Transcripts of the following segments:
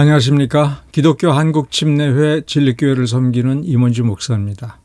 안녕하십니까. 기독교 한국침례회 진리교회를 섬기는 임원주 목사입니다.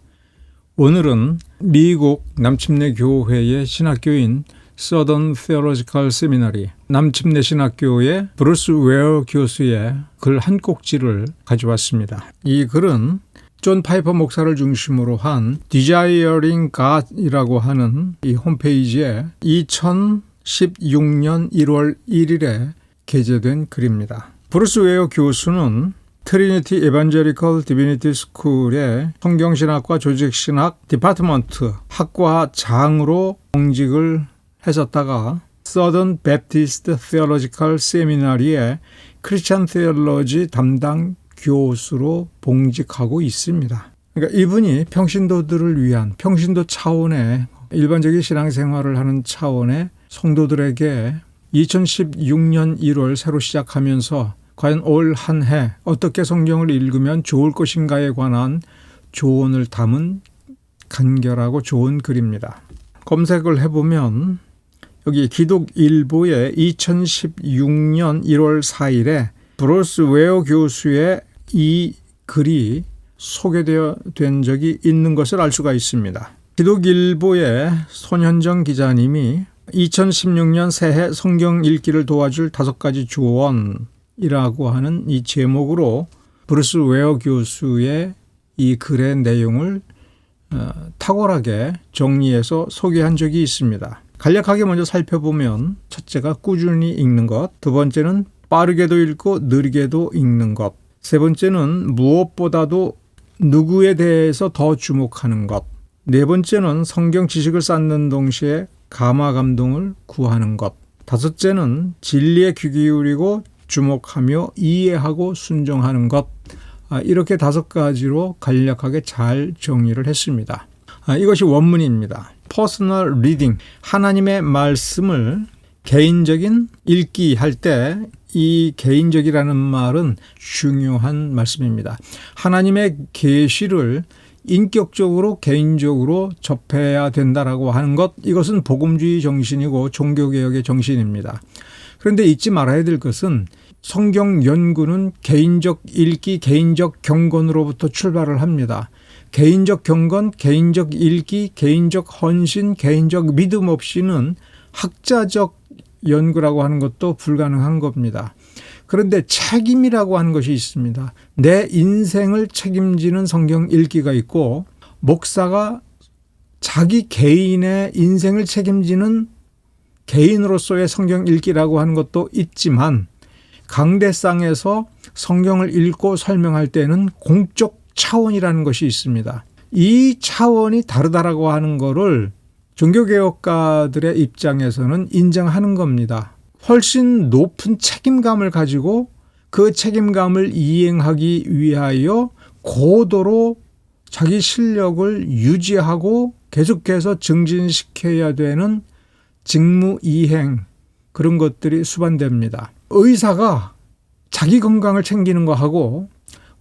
오늘은 미국 남침례교회의 신학교인 서던 Theological Seminary 남침례 신학교의 브루스 웨어 교수의 글 한 꼭지를 가져왔습니다. 이 글은 존 파이퍼 목사를 중심으로 한 Desiring God이라고 하는 이 홈페이지에 2016년 1월 1일에 게재된 글입니다. 브루스 웨어 교수는 트리니티 에반제리컬 디비니티 스쿨의 성경신학과 조직신학 디파트먼트 학과 장으로 공직을 했었다가 서던 베프티스트 테올로지컬 세미나리의 크리스찬 테올로지 담당 교수로 봉직하고 있습니다. 그러니까 이분이 평신도들을 위한 평신도 차원의 일반적인 신앙생활을 하는 차원의 성도들에게 2016년 1월 새로 시작하면서 과연 올 한 해 어떻게 성경을 읽으면 좋을 것인가에 관한 조언을 담은 간결하고 좋은 글입니다. 검색을 해보면 여기 기독일보의 2016년 1월 4일에 브로스 웨어 교수의 이 글이 소개되어 된 적이 있는 것을 알 수가 있습니다. 기독일보의 손현정 기자님이 2016년 새해 성경 읽기를 도와줄 다섯 가지 조언 이라고 하는 이 제목으로 브루스 웨어 교수의 이 글의 내용을 어, 탁월하게 정리해서 소개한 적이 있습니다. 간략하게 먼저 살펴보면 첫째가 꾸준히 읽는 것, 두 번째는 빠르게도 읽고 느리게도 읽는 것, 세 번째는 무엇보다도 누구에 대해서 더 주목하는 것, 네 번째는 성경 지식을 쌓는 동시에 감화 감동을 구하는 것, 다섯째는 진리에 귀 기울이고 주목하며 이해하고 순종하는 것 아, 이렇게 다섯 가지로 간략하게 잘 정리를 했습니다. 아, 이것이 원문입니다. 퍼스널 리딩 하나님의 말씀을 개인적인 읽기 할 때 이 개인적이라는 말은 중요한 말씀입니다. 하나님의 계시를 인격적으로 개인적으로 접해야 된다라고 하는 것 이것은 복음주의 정신이고 종교개혁의 정신입니다. 그런데 잊지 말아야 될 것은 성경 연구는 개인적 읽기, 개인적 경건으로부터 출발을 합니다. 개인적 경건, 개인적 읽기, 개인적 헌신, 개인적 믿음 없이는 학자적 연구라고 하는 것도 불가능한 겁니다. 그런데 책임이라고 하는 것이 있습니다. 내 인생을 책임지는 성경 읽기가 있고, 목사가 자기 개인의 인생을 책임지는 개인으로서의 성경 읽기라고 하는 것도 있지만, 강대상에서 성경을 읽고 설명할 때는 공적 차원이라는 것이 있습니다. 이 차원이 다르다라고 하는 것을 종교개혁가들의 입장에서는 인정하는 겁니다. 훨씬 높은 책임감을 가지고 그 책임감을 이행하기 위하여 고도로 자기 실력을 유지하고 계속해서 증진시켜야 되는 직무 이행 그런 것들이 수반됩니다. 의사가 자기 건강을 챙기는 거 하고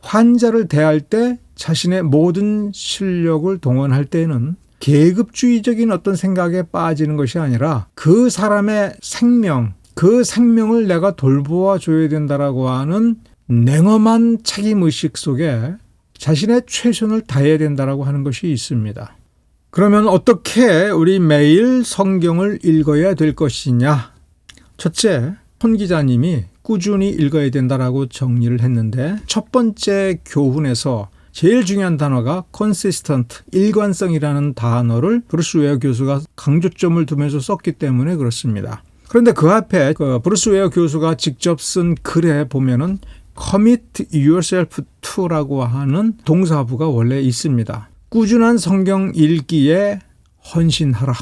환자를 대할 때 자신의 모든 실력을 동원할 때는 계급주의적인 어떤 생각에 빠지는 것이 아니라 그 사람의 생명, 그 생명을 내가 돌보아 줘야 된다라고 하는 냉엄한 책임의식 속에 자신의 최선을 다해야 된다라고 하는 것이 있습니다. 그러면 어떻게 우리 매일 성경을 읽어야 될 것이냐? 첫째, 손 기자님이 꾸준히 읽어야 된다라고 정리를 했는데 첫 번째 교훈에서 제일 중요한 단어가 consistent, 일관성이라는 단어를 브루스 웨어 교수가 강조점을 두면서 썼기 때문에 그렇습니다. 그런데 그 앞에 그 브루스 웨어 교수가 직접 쓴 글에 보면은 commit yourself to라고 하는 동사부가 원래 있습니다. 꾸준한 성경 읽기에 헌신하라,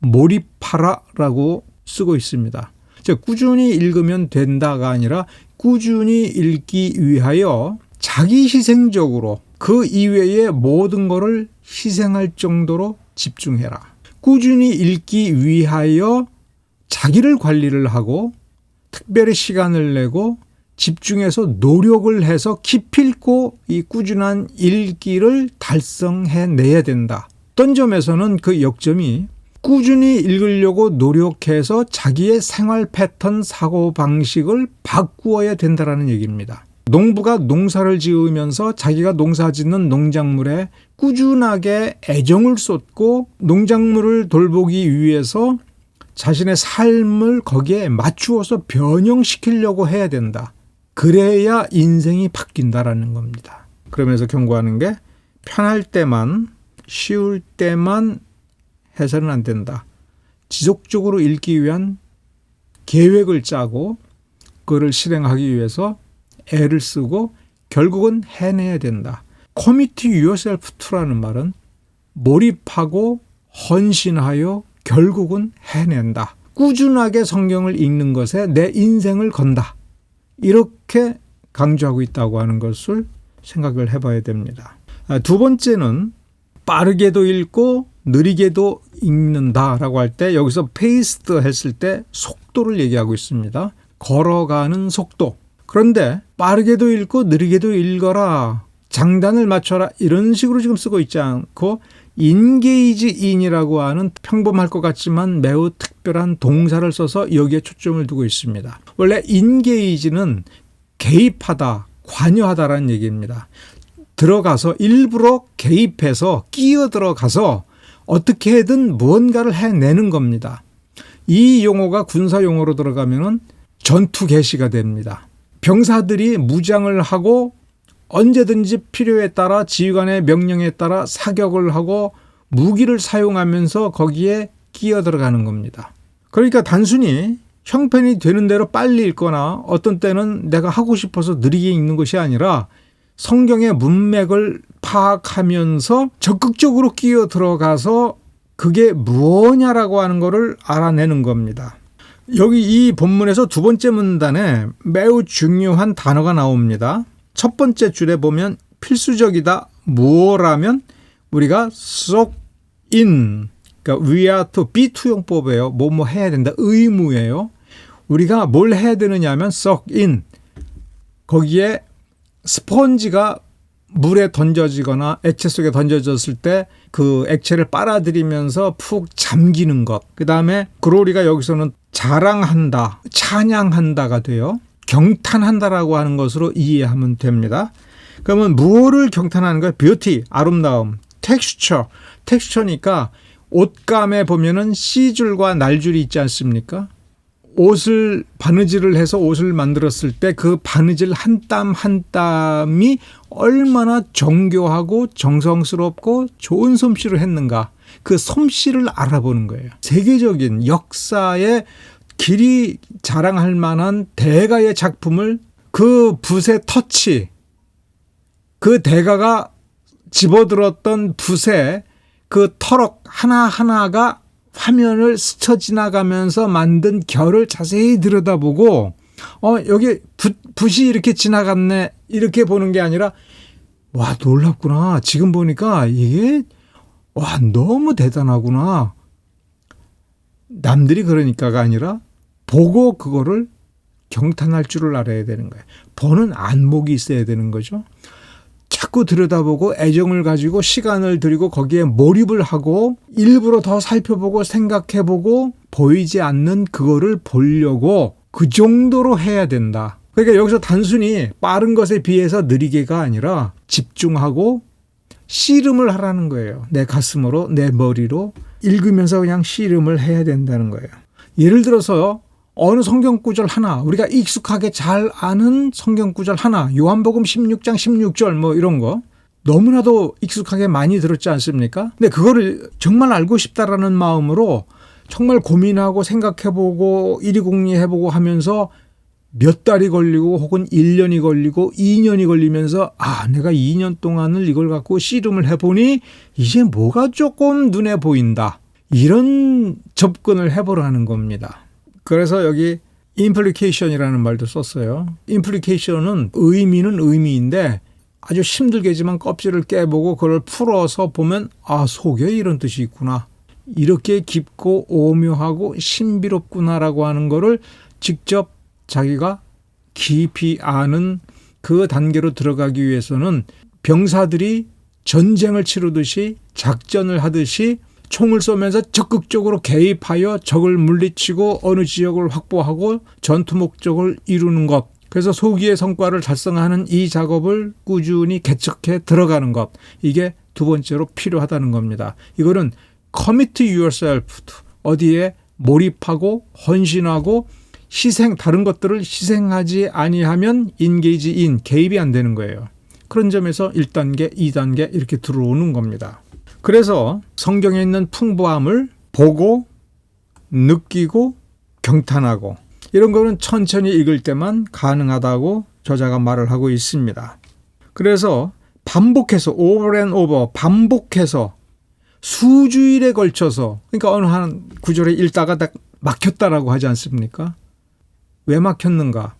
몰입하라라고 쓰고 있습니다. 즉 꾸준히 읽으면 된다가 아니라 꾸준히 읽기 위하여 자기 희생적으로 그 이외의 모든 것을 희생할 정도로 집중해라. 꾸준히 읽기 위하여 자기를 관리를 하고 특별히 시간을 내고 집중해서 노력을 해서 기필코 이 꾸준한 읽기를 달성해 내야 된다. 어떤 점에서는 그 역점이 꾸준히 읽으려고 노력해서 자기의 생활 패턴 사고 방식을 바꾸어야 된다라는 얘기입니다. 농부가 농사를 지으면서 자기가 농사 짓는 농작물에 꾸준하게 애정을 쏟고 농작물을 돌보기 위해서 자신의 삶을 거기에 맞추어서 변형시키려고 해야 된다. 그래야 인생이 바뀐다라는 겁니다. 그러면서 경고하는 게 편할 때만 쉬울 때만 해서는 안 된다. 지속적으로 읽기 위한 계획을 짜고 그거를 실행하기 위해서 애를 쓰고 결국은 해내야 된다. 커미티 유어셀프 투라는 말은 몰입하고 헌신하여 결국은 해낸다. 꾸준하게 성경을 읽는 것에 내 인생을 건다. 이렇게 강조하고 있다고 하는 것을 생각을 해봐야 됩니다. 아, 두 번째는 빠르게도 읽고 느리게도 읽는다라고 할 때 여기서 페이스트 했을 때 속도를 얘기하고 있습니다. 걸어가는 속도. 그런데 빠르게도 읽고 느리게도 읽어라. 장단을 맞춰라. 이런 식으로 지금 쓰고 있지 않고 인게이지 인이라고 하는 평범할 것 같지만 매우 특별한 동사를 써서 여기에 초점을 두고 있습니다. 원래 인게이지는 개입하다, 관여하다라는 얘기입니다. 들어가서 일부러 개입해서 끼어 들어가서 어떻게든 무언가를 해내는 겁니다. 이 용어가 군사 용어로 들어가면은 전투 개시가 됩니다. 병사들이 무장을 하고 언제든지 필요에 따라 지휘관의 명령에 따라 사격을 하고 무기를 사용하면서 거기에 끼어 들어가는 겁니다. 그러니까 단순히 형편이 되는 대로 빨리 읽거나 어떤 때는 내가 하고 싶어서 느리게 읽는 것이 아니라 성경의 문맥을 파악하면서 적극적으로 끼어 들어가서 그게 무엇냐라고 하는 것을 알아내는 겁니다. 여기 이 본문에서 두 번째 문단에 매우 중요한 단어가 나옵니다. 첫 번째 줄에 보면 필수적이다. 무엇라면 우리가 쏙 in, 그러니까 we are to be 투용법이에요. 뭐뭐 해야 된다. 의무예요. 우리가 뭘 해야 되느냐 하면 쏙 in. 거기에 스펀지가 물에 던져지거나 액체 속에 던져졌을 때 그 액체를 빨아들이면서 푹 잠기는 것. 그 다음에 그로리가 여기서는 자랑한다, 찬양한다가 돼요. 경탄한다라고 하는 것으로 이해하면 됩니다. 그러면 무엇을 경탄하는 거예요? 뷰티, 아름다움, 텍스처. 텍스처니까 옷감에 보면은 C줄과 날줄이 있지 않습니까? 옷을 바느질을 해서 옷을 만들었을 때 그 바느질 한 땀 한 땀이 얼마나 정교하고 정성스럽고 좋은 솜씨를 했는가 그 솜씨를 알아보는 거예요. 세계적인 역사의 길이 자랑할 만한 대가의 작품을 그 붓의 터치 그 대가가 집어들었던 붓의 그 터럭 하나하나가 화면을 스쳐 지나가면서 만든 결을 자세히 들여다보고 어 여기 붓, 붓이 이렇게 지나갔네. 이렇게 보는 게 아니라 와 놀랍구나. 지금 보니까 이게 와 너무 대단하구나. 남들이 그러니까가 아니라 보고 그거를 경탄할 줄을 알아야 되는 거예요 보는 안목이 있어야 되는 거죠 자꾸 들여다보고 애정을 가지고 시간을 들이고 거기에 몰입을 하고 일부러 더 살펴보고 생각해보고 보이지 않는 그거를 보려고 그 정도로 해야 된다. 그러니까 여기서 단순히 빠른 것에 비해서 느리게가 아니라 집중하고 씨름을 하라는 거예요. 내 가슴으로, 내 머리로 읽으면서 그냥 씨름을 해야 된다는 거예요. 예를 들어서 어느 성경 구절 하나 우리가 익숙하게 잘 아는 성경 구절 하나 요한복음 16장 16절 뭐 이런 거 너무나도 익숙하게 많이 들었지 않습니까? 근데 그거를 정말 알고 싶다라는 마음으로 정말 고민하고 생각해보고 이리공리해보고 하면서 몇 달이 걸리고 혹은 1년이 걸리고 2년이 걸리면서 아 내가 2년 동안을 이걸 갖고 씨름을 해보니 이제 뭐가 조금 눈에 보인다 이런 접근을 해보라는 겁니다. 그래서 여기 implication이라는 말도 썼어요. implication은 의미는 의미인데 아주 힘들게지만 껍질을 깨보고 그걸 풀어서 보면 아 속에 이런 뜻이 있구나. 이렇게 깊고 오묘하고 신비롭구나라고 하는 거를 직접 자기가 깊이 아는 그 단계로 들어가기 위해서는 병사들이 전쟁을 치르듯이 작전을 하듯이 총을 쏘면서 적극적으로 개입하여 적을 물리치고 어느 지역을 확보하고 전투 목적을 이루는 것 그래서 소기의 성과를 달성하는 이 작업을 꾸준히 개척해 들어가는 것. 이게 두 번째로 필요하다는 겁니다. 이거는 commit yourself 어디에 몰입하고 헌신하고 희생 다른 것들을 희생하지 아니하면 인게이지 인 개입이 안 되는 거예요. 그런 점에서 1단계, 2단계 이렇게 들어오는 겁니다. 그래서 성경에 있는 풍부함을 보고 느끼고 경탄하고 이런 거는 천천히 읽을 때만 가능하다고 저자가 말을 하고 있습니다. 그래서 반복해서 over 반복해서 수주일에 걸쳐서 그러니까 어느 한 구절에 읽다가 딱 막혔다라고 하지 않습니까? 왜 막혔는가?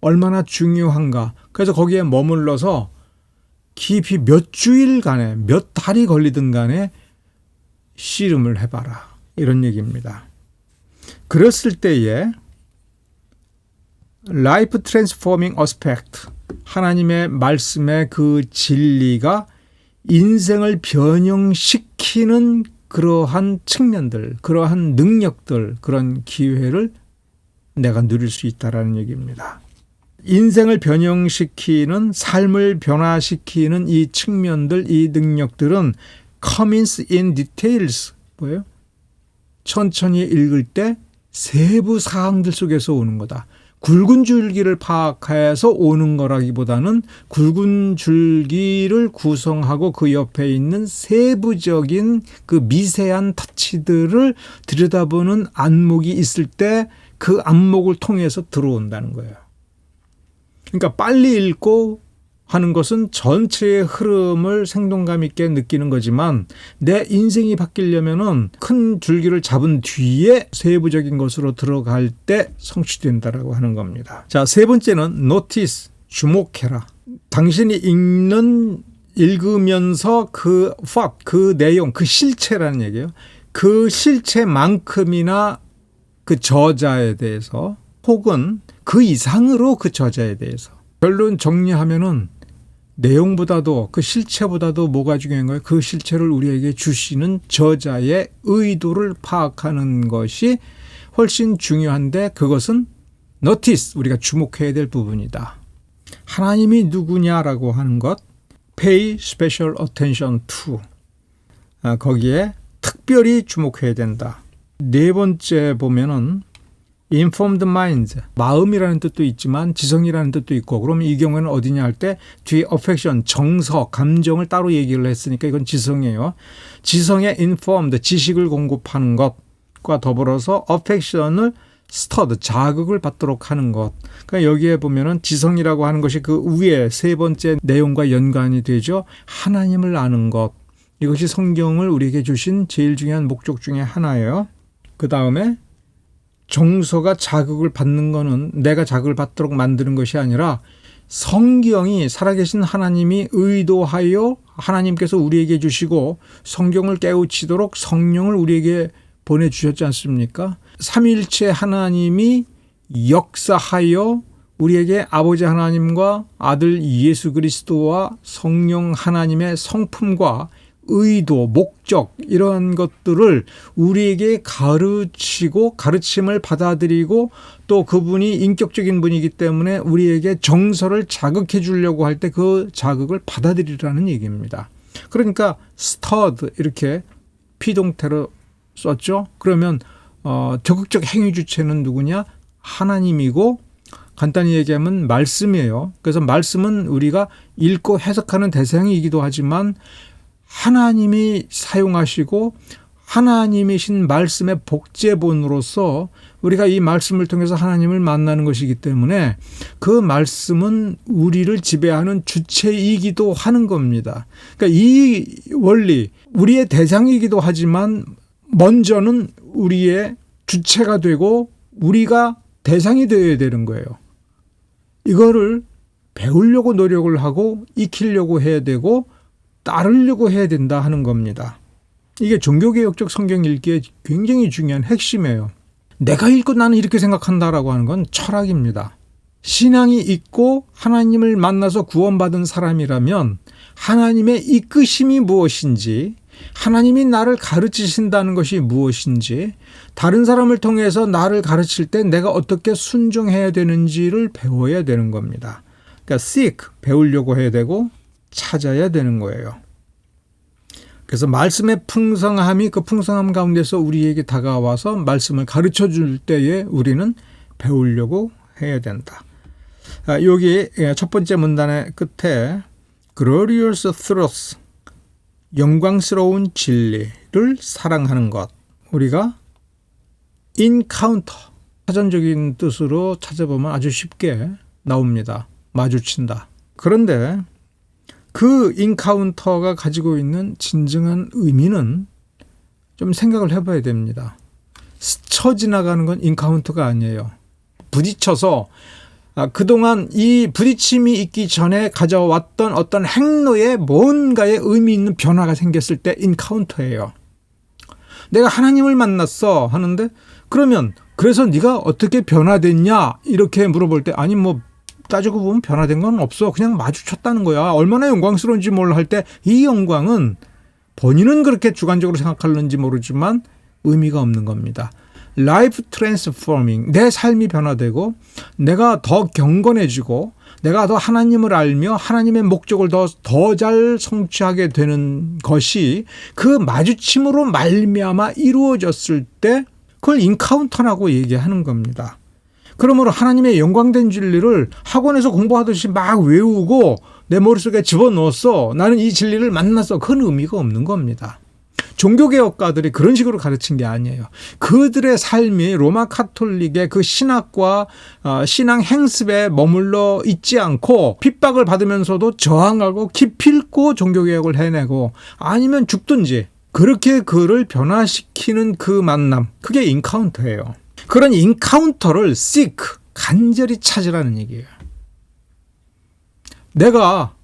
얼마나 중요한가? 그래서 거기에 머물러서 깊이 몇 주일간에 몇 달이 걸리든 간에 씨름을 해봐라. 이런 얘기입니다. 그랬을 때에 라이프 트랜스포밍 어스펙트 하나님의 말씀의 그 진리가 인생을 변형시키는 그러한 측면들, 그러한 능력들, 그런 기회를 내가 누릴 수 있다라는 얘기입니다. 인생을 변형시키는 삶을 변화시키는 이 측면들, 이 능력들은 comments in details 뭐예요? 천천히 읽을 때 세부 사항들 속에서 오는 거다. 굵은 줄기를 파악해서 오는 거라기보다는 굵은 줄기를 구성하고 그 옆에 있는 세부적인 그 미세한 터치들을 들여다보는 안목이 있을 때 그 안목을 통해서 들어온다는 거예요. 그러니까 빨리 읽고 하는 것은 전체의 흐름을 생동감 있게 느끼는 거지만 내 인생이 바뀌려면은 큰 줄기를 잡은 뒤에 세부적인 것으로 들어갈 때 성취된다라고 하는 겁니다. 자, 세 번째는 notice, 주목해라. 당신이 읽는 읽으면서 그 what, 그 내용, 그 실체라는 얘기예요. 그 실체만큼이나 그 저자에 대해서 혹은 그 이상으로 그 저자에 대해서 결론 정리하면은 내용보다도 그 실체보다도 뭐가 중요한 거예요? 그 실체를 우리에게 주시는 저자의 의도를 파악하는 것이 훨씬 중요한데 그것은 notice 우리가 주목해야 될 부분이다. 하나님이 누구냐라고 하는 것 pay special attention to 아, 거기에 특별히 주목해야 된다. 네 번째 보면은 informed mind 마음이라는 뜻도 있지만 지성이라는 뜻도 있고 그러면 이 경우에는 어디냐 할 때 뒤에 affection 정서 감정을 따로 얘기를 했으니까 이건 지성이에요. 지성의 informed 지식을 공급하는 것과 더불어서 affection을 스터드 자극을 받도록 하는 것. 그러니까 여기에 보면은 지성이라고 하는 것이 그 위에 세 번째 내용과 연관이 되죠. 하나님을 아는 것. 이것이 성경을 우리에게 주신 제일 중요한 목적 중의 하나예요. 그 다음에 정서가 자극을 받는 거는 내가 자극을 받도록 만드는 것이 아니라 성경이 살아계신 하나님이 의도하여 하나님께서 우리에게 주시고 성경을 깨우치도록 성령을 우리에게 보내주셨지 않습니까? 삼일체 하나님이 역사하여 우리에게 아버지 하나님과 아들 예수 그리스도와 성령 하나님의 성품과 의도, 목적 이러한 것들을 우리에게 가르치고 가르침을 받아들이고 또 그분이 인격적인 분이기 때문에 우리에게 정서를 자극해 주려고 할 때 그 자극을 받아들이라는 얘기입니다. 그러니까 스터드 이렇게 피동태로 썼죠. 그러면 어, 적극적 행위 주체는 누구냐? 하나님이고 간단히 얘기하면 말씀이에요. 그래서 말씀은 우리가 읽고 해석하는 대상이기도 하지만 하나님이 사용하시고 하나님이신 말씀의 복제본으로서 우리가 이 말씀을 통해서 하나님을 만나는 것이기 때문에 그 말씀은 우리를 지배하는 주체이기도 하는 겁니다. 그러니까 이 원리, 우리의 대상이기도 하지만 먼저는 우리의 주체가 되고 우리가 대상이 되어야 되는 거예요. 이거를 배우려고 노력을 하고 익히려고 해야 되고 따르려고 해야 된다 하는 겁니다. 이게 종교개혁적 성경 읽기에 굉장히 중요한 핵심이에요. 내가 읽고 나는 이렇게 생각한다라고 하는 건 철학입니다. 신앙이 있고 하나님을 만나서 구원받은 사람이라면 하나님의 이끄심이 무엇인지 하나님이 나를 가르치신다는 것이 무엇인지, 다른 사람을 통해서 나를 가르칠 때 내가 어떻게 순종해야 되는지를 배워야 되는 겁니다. 그러니까 seek, 배우려고 해야 되고, 찾아야 되는 거예요. 그래서 말씀의 풍성함이 그 풍성함 가운데서 우리에게 다가와서 말씀을 가르쳐 줄 때에 우리는 배우려고 해야 된다. 아, 여기 첫 번째 문단의 끝에 glorious truth, 영광스러운 진리를 사랑하는 것. 우리가 encounter, 사전적인 뜻으로 찾아보면 아주 쉽게 나옵니다. 마주친다. 그런데 그 인카운터가 가지고 있는 진정한 의미는 좀 생각을 해봐야 됩니다. 스쳐 지나가는 건 인카운터가 아니에요. 부딪혀서 아, 그동안 이 부딪힘이 있기 전에 가져왔던 어떤 행로에 뭔가의 의미 있는 변화가 생겼을 때 인카운터예요. 내가 하나님을 만났어 하는데 그러면 그래서 네가 어떻게 변화됐냐 이렇게 물어볼 때 아니 뭐 따지고 보면 변화된 건 없어 그냥 마주쳤다는 거야 얼마나 영광스러운지 몰라 할 때 이 영광은 본인은 그렇게 주관적으로 생각하는지 모르지만 의미가 없는 겁니다. 라이프 트랜스포밍 내 삶이 변화되고 내가 더 경건해지고 내가 더 하나님을 알며 하나님의 목적을 더 더 잘 성취하게 되는 것이 그 마주침으로 말미암아 이루어졌을 때 그걸 인카운터라고 얘기하는 겁니다. 그러므로 하나님의 영광된 진리를 학원에서 공부하듯이 막 외우고 내 머릿속에 집어넣었어. 나는 이 진리를 만났어. 그건 의미가 없는 겁니다. 종교개혁가들이 그런 식으로 가르친 게 아니에요. 그들의 삶이 로마 카톨릭의 그 신학과 어, 신앙 행습에 머물러 있지 않고 핍박을 받으면서도 저항하고 기필코 종교개혁을 해내고 아니면 죽든지 그렇게 그를 변화시키는 그 만남 그게 인카운터예요. 그런 인카운터를 seek 간절히 찾으라는 얘기예요. 내가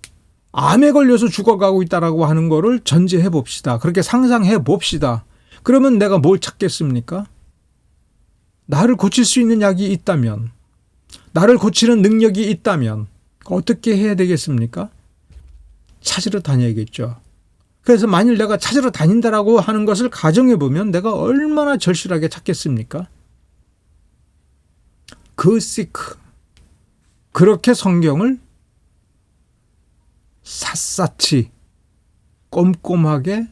암에 걸려서 죽어가고 있다라고 하는 거를 전제해 봅시다. 그렇게 상상해 봅시다. 그러면 내가 뭘 찾겠습니까? 나를 고칠 수 있는 약이 있다면, 나를 고치는 능력이 있다면, 어떻게 해야 되겠습니까? 찾으러 다녀야겠죠. 그래서 만일 내가 찾으러 다닌다라고 하는 것을 가정해 보면 내가 얼마나 절실하게 찾겠습니까? 그 시크. 그렇게 성경을 샅샅이 꼼꼼하게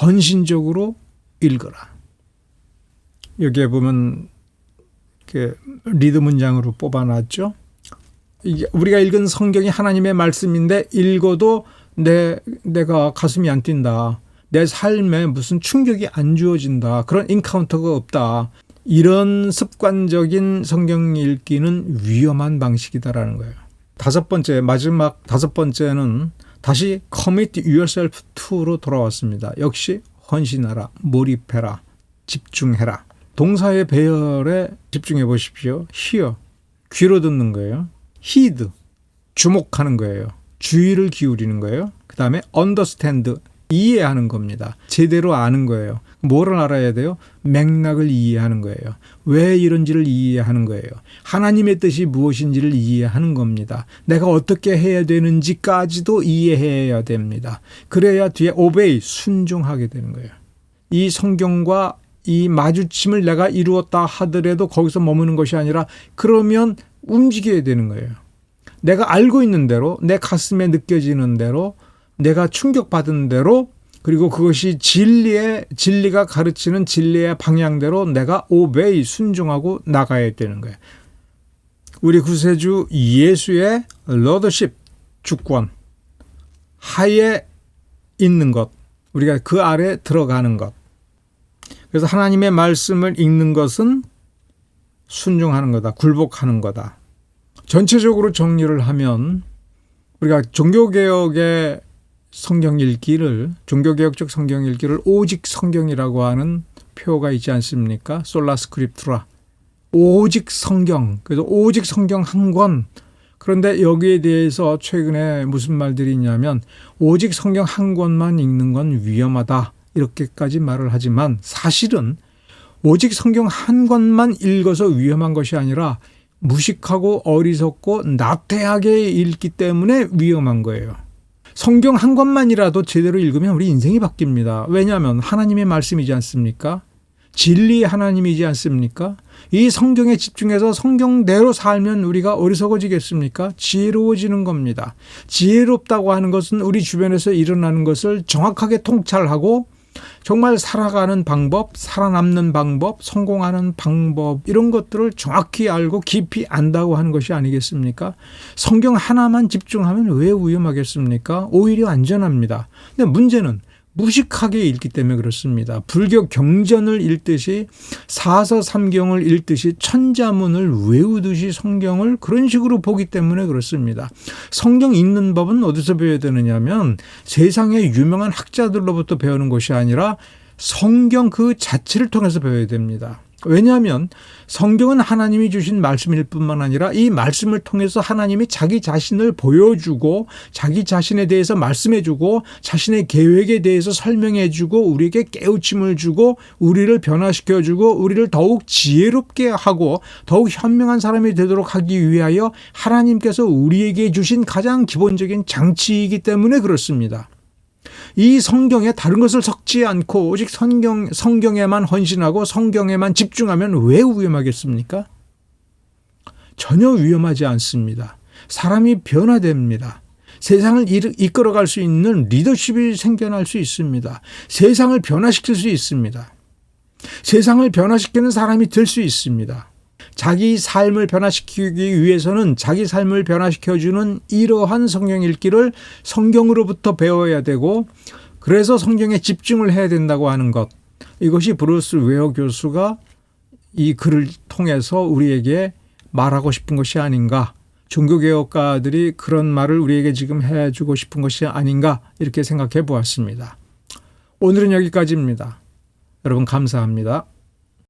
헌신적으로 읽어라. 여기에 보면 그 리드 문장으로 뽑아놨죠. 우리가 읽은 성경이 하나님의 말씀인데 읽어도 내 내가 가슴이 안 뛴다. 내 삶에 무슨 충격이 안 주어진다. 그런 인카운터가 없다. 이런 습관적인 성경 읽기는 위험한 방식이다라는 거예요. 다섯 번째, 마지막 다섯 번째는 다시 commit yourself to로 돌아왔습니다. 역시 헌신하라, 몰입해라, 집중해라. 동사의 배열에 집중해 보십시오. hear, 귀로 듣는 거예요. heed, 주목하는 거예요. 주의를 기울이는 거예요. 그 다음에 understand, 이해하는 겁니다. 제대로 아는 거예요. 뭐를 알아야 돼요? 맥락을 이해하는 거예요. 왜 이런지를 이해하는 거예요. 하나님의 뜻이 무엇인지를 이해하는 겁니다. 내가 어떻게 해야 되는지까지도 이해해야 됩니다. 그래야 뒤에 오베이 순종하게 되는 거예요. 이 성경과 이 마주침을 내가 이루었다 하더라도 거기서 머무는 것이 아니라 그러면 움직여야 되는 거예요. 내가 알고 있는 대로 내 가슴에 느껴지는 대로 내가 충격받은 대로 그리고 그것이 진리의 진리가 가르치는 진리의 방향대로 내가 오베이 순종하고 나가야 되는 거예요. 우리 구세주 예수의 러더십 주권. 하에 있는 것. 우리가 그 아래 들어가는 것. 그래서 하나님의 말씀을 읽는 것은 순종하는 거다. 굴복하는 거다. 전체적으로 정리를 하면 우리가 종교개혁의 성경 읽기를 종교개혁적 성경 읽기를 오직 성경이라고 하는 표가 있지 않습니까? 솔라 스크립트라. 오직 성경. 그래서 오직 성경 한 권. 그런데 여기에 대해서 최근에 무슨 말들이 있냐면 오직 성경 한 권만 읽는 건 위험하다. 이렇게까지 말을 하지만 사실은 오직 성경 한 권만 읽어서 위험한 것이 아니라 무식하고 어리석고 나태하게 읽기 때문에 위험한 거예요. 성경 한 권만이라도 제대로 읽으면 우리 인생이 바뀝니다. 왜냐하면 하나님의 말씀이지 않습니까? 진리 하나님이지 않습니까? 이 성경에 집중해서 성경대로 살면 우리가 어리석어지겠습니까? 지혜로워지는 겁니다. 지혜롭다고 하는 것은 우리 주변에서 일어나는 것을 정확하게 통찰하고 정말 살아가는 방법, 살아남는 방법, 성공하는 방법 이런 것들을 정확히 알고 깊이 안다고 하는 것이 아니겠습니까? 성경 하나만 집중하면 왜 위험하겠습니까? 오히려 안전합니다. 근데 문제는 무식하게 읽기 때문에 그렇습니다. 불교 경전을 읽듯이 사서 삼경을 읽듯이 천자문을 외우듯이 성경을 그런 식으로 보기 때문에 그렇습니다. 성경 읽는 법은 어디서 배워야 되느냐면 세상의 유명한 학자들로부터 배우는 것이 아니라 성경 그 자체를 통해서 배워야 됩니다. 왜냐하면 성경은 하나님이 주신 말씀일 뿐만 아니라 이 말씀을 통해서 하나님이 자기 자신을 보여주고 자기 자신에 대해서 말씀해주고 자신의 계획에 대해서 설명해주고 우리에게 깨우침을 주고 우리를 변화시켜주고 우리를 더욱 지혜롭게 하고 더욱 현명한 사람이 되도록 하기 위하여 하나님께서 우리에게 주신 가장 기본적인 장치이기 때문에 그렇습니다. 이 성경에 다른 것을 섞지 않고 오직 성경, 성경에만 헌신하고 성경에만 집중하면 왜 위험하겠습니까? 전혀 위험하지 않습니다. 사람이 변화됩니다. 세상을 이끌어갈 수 있는 리더십이 생겨날 수 있습니다. 세상을 변화시킬 수 있습니다. 세상을 변화시키는 사람이 될 수 있습니다. 자기 삶을 변화시키기 위해서는 자기 삶을 변화시켜주는 이러한 성경 읽기를 성경으로부터 배워야 되고 그래서 성경에 집중을 해야 된다고 하는 것. 이것이 브루스 웨어 교수가 이 글을 통해서 우리에게 말하고 싶은 것이 아닌가. 종교개혁가들이 그런 말을 우리에게 지금 해주고 싶은 것이 아닌가. 이렇게 생각해 보았습니다. 오늘은 여기까지입니다. 여러분 감사합니다.